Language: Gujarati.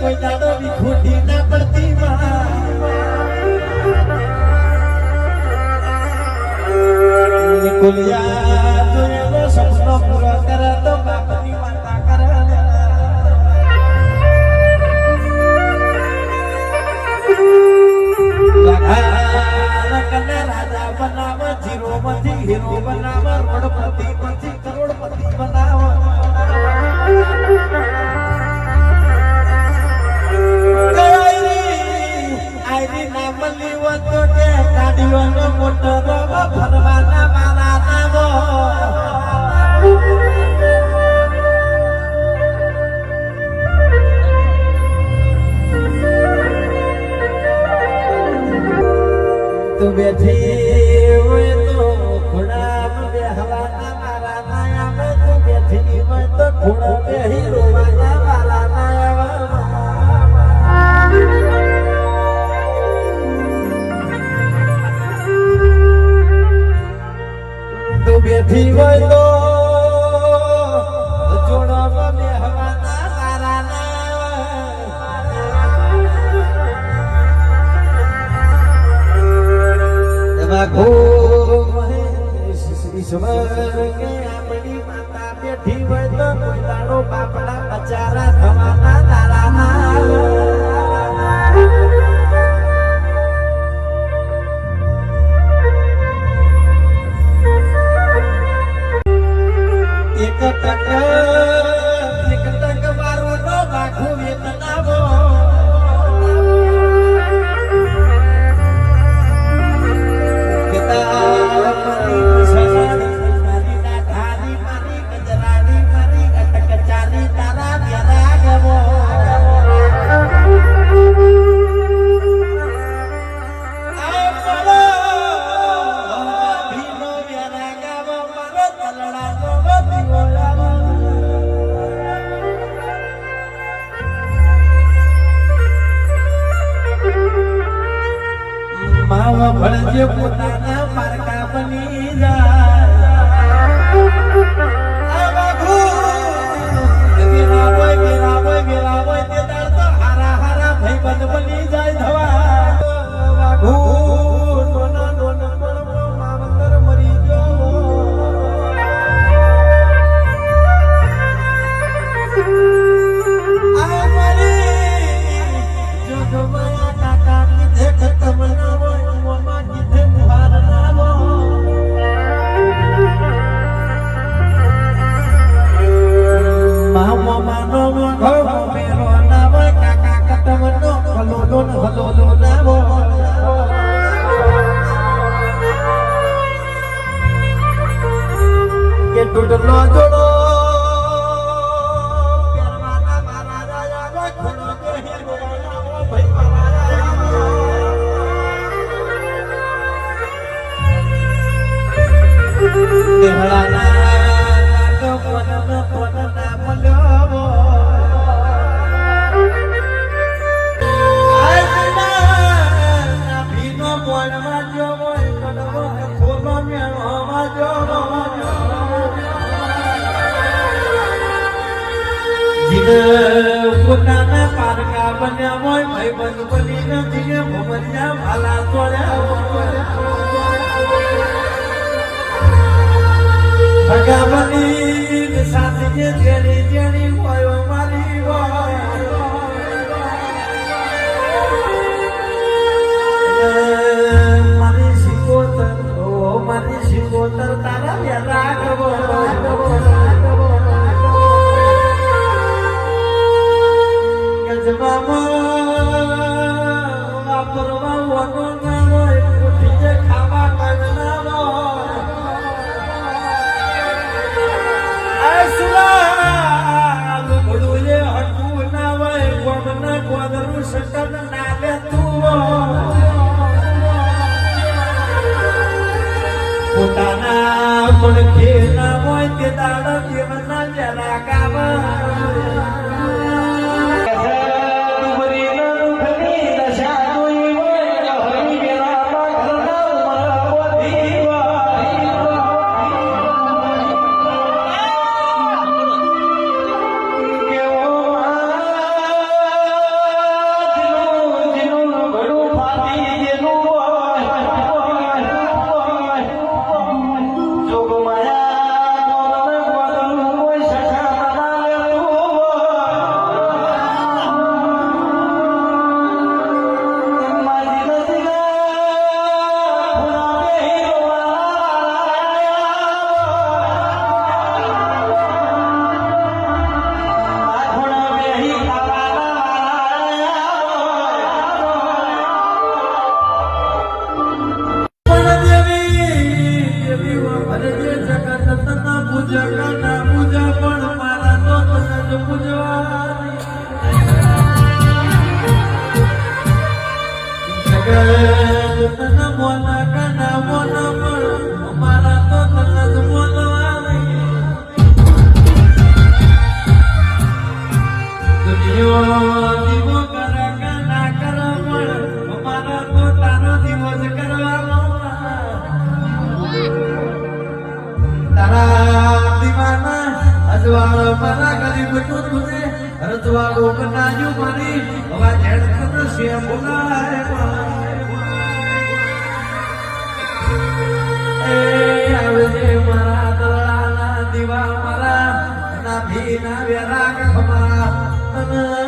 કોઈ દાડો ખોટી ના પડતી માં નિકુલિયા જોયેલો સપનો પૂરો કરે તો બાપની માતા કરે રાજા બનાવ, જીરો બનાવ રોડપતિ માંથી ગાડીઓનો મોટો રોગો ફરવાના મારા નામો તું બેઠી હોય તો ઘોડામાં બેહવાના મારા નાયા તું બેઠી હોય તો ઘોડો બેહી રોવાના મારા sumarangi માવા ભળજે પોતાના પારકા બની જાય. ગેલા હોય ગેલા હોય, તે તાર તો હારા હારા ભાઈબંધ બની જાય. પોતાના પારકા બન્યા હોય ભાઈ બંધ બનીને જીને ભમરિયા ભાલા તોડ્યા ભગાવની સાથે જે જેણી જેણી હોય, મારી હોય. મારી શિકોતર મારી શિકોતર, તારા વેરા પોતાના પડખે ના હોય તે દાડા દેવના જરા ગાવા રજવાડો મારા ગરીબ ટુટુને રજવાડો બનાવ્યું મારી. હવા જેડ કદશે બોલાય એ આવજે મારા દલાલા દીવા મારા. ના ભીના વેરા કમારા અને